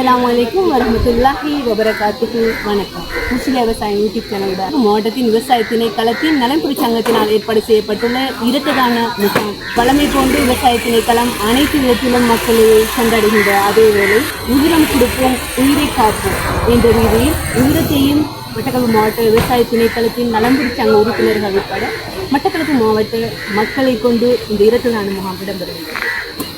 அஸ்லாம் வலைக்கும் வரமத்துல்லாஹி வபரகாத்துக்கு வணக்கம். முஸ்லிம் விவசாயம் யூடியூப் சேனலோட மாவட்டத்தின் விவசாய திணைக்களத்தின் நலன்புரி சங்கத்தினால் ஏற்பாடு செய்யப்பட்டுள்ள இரத்ததான முகாம் பழமை போன்று விவசாய திணைக்களம் அனைத்து விதத்திலும் மக்களை சென்றடைகின்ற அதே வேளை உயிரம் கொடுப்போம் உயிரை காப்போம் என்ற ரீதியில் உயிரத்தையும் மட்டக்களப்பு மாவட்ட விவசாய திணைக்களத்தின் நலன்புரி சங்க உறுப்பினர்கள் உட்பட மட்டக்களப்பு மாவட்ட மக்களை கொண்டு இந்த இரட்டதான முகாம் இடம்பெறுகிறது.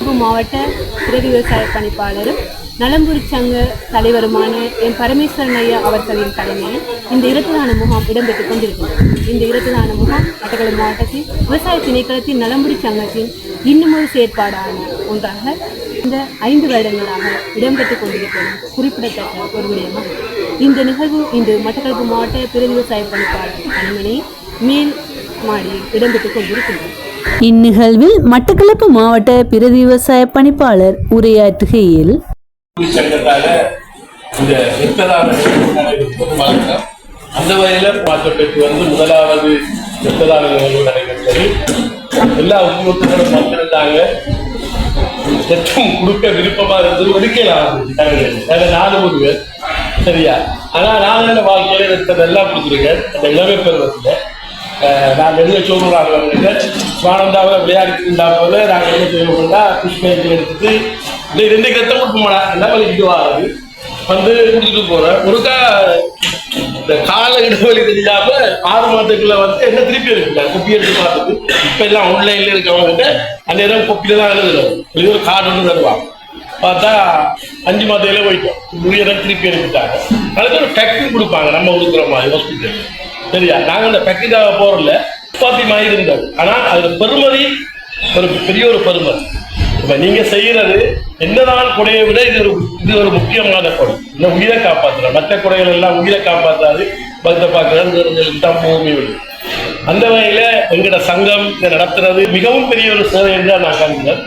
கொழும்பு மாவட்ட பிரதி விவசாய பணிப்பாளரும் நலம்பூர் சங்க தலைவருமான என் பரமேஸ்வரன் ஐயா அவர்களின் தலைமையில் இந்த இரத்துதான முகாம் இடம்பெற்றுக் கொண்டிருக்கின்றது இந்த இரத்துதான முகாம் மட்டக்களப்பு மாவட்டத்தில் விவசாய திணைக்களத்தின் நலம்புரி சங்கத்தின் இன்னும் ஒரு செயற்பாடான ஒன்றாக இந்த ஐந்து வருடங்களாக இடம்பெற்றுக் கொண்டிருப்பது குறிப்பிடத்தக்க ஒரு விடயமாகும் இந்த நிகழ்வு இன்று மட்டக்களப்பு மாவட்ட பிற விவசாய பணிப்பாளர் அனுமனை மேல் மாடியில் இடம்பெற்றுக் கொண்டிருக்கின்றது இந்நிகழ்வில் மட்டக்களப்பு மாவட்ட பிரதி விவசாய பணிப்பாளர் உரையாற்றுகையில் அந்த வகையில் மாற்றப்பட்டு வந்து முதலாவது இரத்ததான நிகழ்வு நடைபெற்றது. எல்லா உத்தியோகத்தர்களும் வந்திருந்தாங்க ரத்தம் கொடுக்க விருப்பமா இருந்தது எடுக்கலாம் நாங்க நாலு மூணு பேர் சரியா? ஆனா நான் என்ன வாழ்க்கையில ரத்தம் எல்லாம் கொடுத்துருக்கேன் அந்த இளமை பருவத்தில் அஹ் நான் வெளியே சொல்றாங்க சுவானந்தாவில் விளையாடிட்டு இருந்தா போல நாங்கள் என்ன செய்வோம்னா புஷ்பயத்தில் எடுத்துட்டு இல்லை ரெண்டு கத்தை கொடுக்க மாட்டேன் என்ன வலிக்கிட்டு வந்து கொடுத்துட்டு போகிறேன் ஒருக்கா இந்த கால இடைவெளி தெரியாம ஆறு மாதத்துக்குள்ள வந்து என்ன திருப்பி எடுக்கல. கொப்பி எடுத்து பார்த்துட்டு இப்போ எல்லாம் ஆன்லைன்ல இருக்கவங்க அந்த நேரம் கொப்பியில தான் எழுதுறது இது ஒரு கார்டு வந்து தருவாங்க. பார்த்தா அஞ்சு மாதத்துல போயிட்டோம். உயிரம் திருப்பி எடுத்துட்டாங்க. அதுக்கு ஒரு பேக்கிங் கொடுப்பாங்க. நம்ம கொடுக்குற மாதிரி ஹாஸ்பிட்டல் சரியா? நாங்கள் அந்த பேக்கிங்காக போகிறோம்ல துப்பாத்தி ஆனால் இருந்தது அதுல பெருமதி ஒரு பெரிய ஒரு பெருமை இப்ப நீங்க செய்யறது என்னதான் குடையை விட இது ஒரு இது ஒரு முக்கியமான கொடை. இந்த உயிரை காப்பாத்துற மற்ற குடைகள் எல்லாம் உயிரை காப்பாத்தாது. பக்த பார்க்கறது தான் பூமி விடு. அந்த வகையில எங்கட சங்கம் இதை நடத்துறது மிகவும் பெரிய ஒரு சேவை என்று நான் கருதுகிறேன்.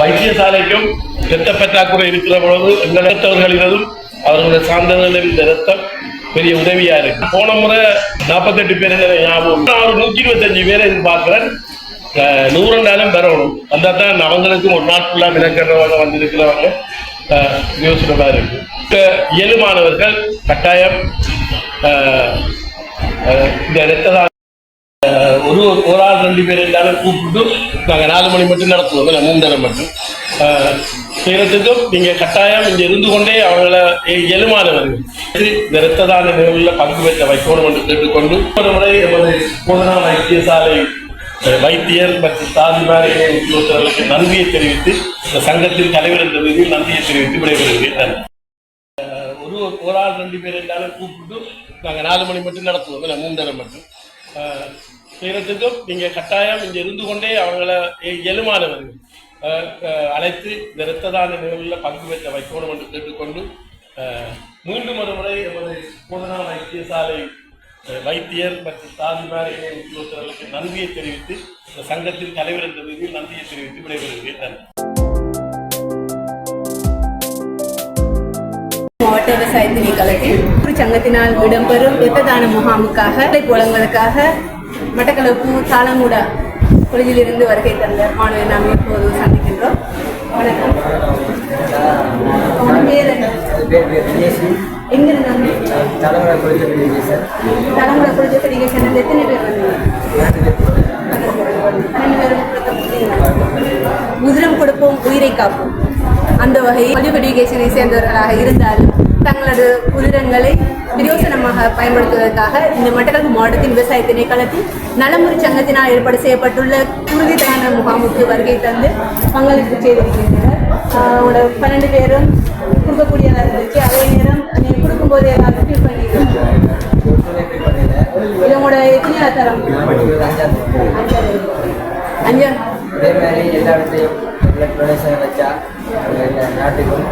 வைத்தியசாலைக்கும் இரத்த பற்றாக்குறை இருக்கிற பொழுது எங்கள் இரத்தவர்களினதும் அவர்களுடைய சார்ந்தவர்களின் இந்த ரத்தம் பெரிய உதவியா இருக்கு. போன முறை நாற்பத்தெட்டு பேர் ஞாபகம் நான் நூற்றி இருபத்தஞ்சு பேரை எதிர்பார்க்கிறேன் அஹ் நூறு நாளும் பெறணும். வந்தா தான் அவங்களுக்கும் ஒரு நாள் ஃபுல்லாக விளக்கிறவங்க வந்திருக்கிறவங்க அஹ் யோசனமா இருக்கு. இப்ப இயலுமானவர்கள் கட்டாயம் இந்த இரத்த ஒரு ஒரு ஆள் ரெண்டு பேர் இருந்தாலும் கூப்பிட்டு நாங்கள் நாலு மணி மட்டும் நடத்துவோம். இல்லை மூன்றரை மட்டும். நேரத்துக்கும் செய்யறதுக்கும் நீங்கள் கட்டாயம் இங்கே இருந்து கொண்டே அவர்களை இ- இயலுமானவர்கள் இந்த இரத்த தான நிகழ்வில் பங்கு பெற்ற வைக்கணும் என்று கேட்டுக்கொண்டு ஒரு முறை எமது போதனா வைத்தியசாலை வைத்தியர் மற்றும் தாதிமார் உத்தியோகத்தர்களுக்கு நன்றியை தெரிவித்து இந்த சங்கத்தின் தலைவர் என்ற ரீதியில் நன்றியை தெரிவித்து விடைபெறுகிறேன். ஒரு ஒரு ஆள் ரெண்டு பேர் என்றாலும் கூப்பிட்டு நாங்கள் நாலு மணி மட்டும் நடத்துவோம். இல்லை மூன்றரை மட்டும். நேரத்துக்கும் செய்யறதுக்கும் நீங்கள் கட்டாயம் இங்கே இருந்து கொண்டே அவர்களை இ- இயலுமானவர்கள் அழைத்து இந்த இரத்த தான நிகழ்வில் பங்கு பெற்ற வைக்கணும் என்று கேட்டுக்கொண்டு அஹ், மீண்டும் ஒரு முறை எமது போதனா வைத்தியசாலை வைத்தியர் மற்றும் தாதிமார் உத்தியோகத்தர்களுக்கு நன்றியை தெரிவித்து இந்த சங்கத்தின் தலைவர் என்ற ரீதியில் நன்றியை தெரிவித்து விடைபெறுகிறேன். நன்றி. மாவட்ட விவசாய திணைக்களத்தில் ஒரு சங்கத்தினால் இடம்பெறும் இரத்ததான முகாமுக்காக புலங்களுக்காக மட்டக்களப்பு தாளங்குடா கொள்கையிலிருந்து வருகை தந்த மாணவர் நாம் இப்போது சந்திக்கின்றோம். வணக்கம். தலைமுறை குறித்த விஜய் சார். தலைமுறை ப்ரொஜெக்ட் நீங்க சேர்ந்து எத்தனை பேர் வந்தீங்க? உதிரம் கொடுப்போம் உயிரை காப்போம். அந்த வகையில் எஜுகேஷனை சேர்ந்தவர்களாக இருந்தாலும் தங்களது உதிரங்களை பிரயோசனமாக பயன்படுத்துவதற்காக இந்த மட்டக்களப்பு மாவட்டத்தின் விவசாய திணைக்களத்தில் நலமுறை சங்கத்தினால் ஏற்பாடு செய்யப்பட்டுள்ள குருதிதான முகாமுக்கு வருகை தந்து பங்களிப்பு செய்திருக்கின்றனர் அவங்களோட பன்னெண்டு பேரும் கொடுக்கக்கூடியதாக இருந்துச்சு அதே நேரம் நீங்கள் கொடுக்கும்போது எல்லாரும் ஃபீல் பண்ணியிருக்கீங்க இது உங்களோட எத்தனை தரம் அஞ்சாவது அஞ்சாவது அதே மாதிரி எல்லா இடத்தையும் டொனேஷன் வச்சா நாட்டுக்கும்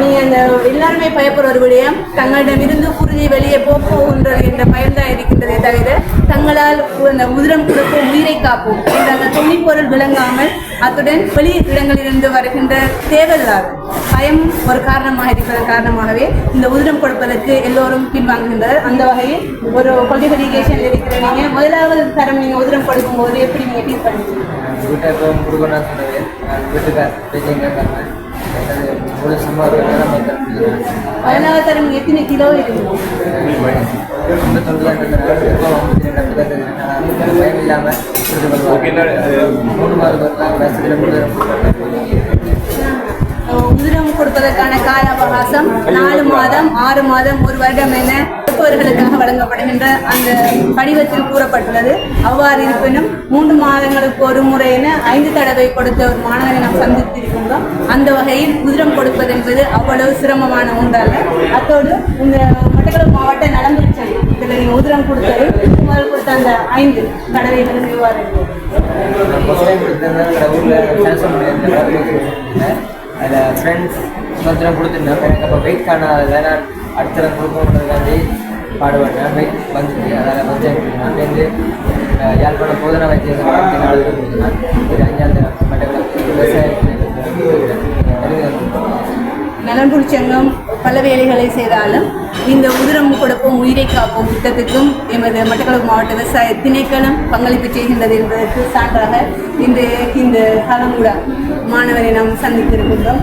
நீ அந்த எல்லாருமே பயப்படுற ஒரு விடயம் தங்களிடமிருந்து குருதி வெளியே போக போகின்றது என்ற பயம்தான் இருக்கின்றதே தவிர தங்களால் அந்த உதிரம் கொடுப்போம் உயிரை காப்போம். என்ற அந்த தொழிற்பொருள் விளங்காமல் அத்துடன் வெளி இடங்களிலிருந்து வருகின்ற தேவையில்லாத பயம் ஒரு காரணமாக இருப்பதன் காரணமாகவே இந்த உதிரம் கொடுப்பதற்கு எல்லோரும் பின்வாங்குகின்றனர். அந்த வகையில் ஒரு கொலிஃபிகேஷன் இருக்கிற நீங்கள் முதலாவது தரம் நீங்கள் உதிரம் கொடுக்கும்போது எப்படி நீங்கள் ஃபீல் பண்ணுவீங்க? வீட்டை கொடுக்கணும்னு சொன்னது வீட்டுக்கார் பேசுங்க பதினாறு தரம் எத்தனை கிலோ இருக்கும் இல்லாமல் மூணு மாதம் வருஷத்தில் உதிரம் கொடுப்பதற்கான கால அவகாசம் நாலு மாதம் ஆறு மாதம் ஒரு வருடம் என இருப்பவர்களுக்காக வழங்கப்படுகின்ற அந்த படிவத்தில் கூறப்பட்டுள்ளது. அவ்வாறு இருப்பினும் மூன்று மாதங்களுக்கு ஒரு முறை என ஐந்து தடவை கொடுத்த ஒரு மாணவனை நாம் சந்தித்திருக்கின்றோம். அந்த வகையில் உதிரம் கொடுப்பது என்பது அவ்வளவு சிரமமான ஒன்றல்ல. அத்தோடு இந்த மட்டக்களப்பு மாவட்ட நலம்புரி சங்கம் இதில் நீங்கள் உதிரம் கொடுத்தது முதல் கொடுத்த அந்த ஐந்து தடவைகளும் இவ்வாறு அதில் ஃப்ரெண்ட்ஸ் மொத்தம் கொடுத்துருந்தேன் எனக்கு அப்போ வெயிட் காணாததில் நான் அடுத்த தடவை கொடுக்கணுன்றதுக்காண்டி பாடுபட்ட வெயிட் வந்துச்சு அதனால் ஃபஸ்ட் டைம் அங்கேருந்து அஹ், யாழ்ப்பாணம் போதனா வைத்தியசாலை நாலு பேர் கொடுத்தேன் ஒரு அஞ்சாவது தினம் மட்டக்களப்பு விவசாயத்தில் நலன்புரி சங்கம் பல வேலைகளை செய்தாலும் இந்த உதிரம் கொடுப்போம் உயிரை காப்போம். திட்டத்துக்கும் எமது மட்டக்களப்பு மாவட்ட விவசாய திணைக்களம் பங்களிப்பு செய்கின்றது என்பதற்கு சான்றாக இந்த இந்த காலங்கூட மாணவரை நாம் சந்தித்திருக்கின்றோம்.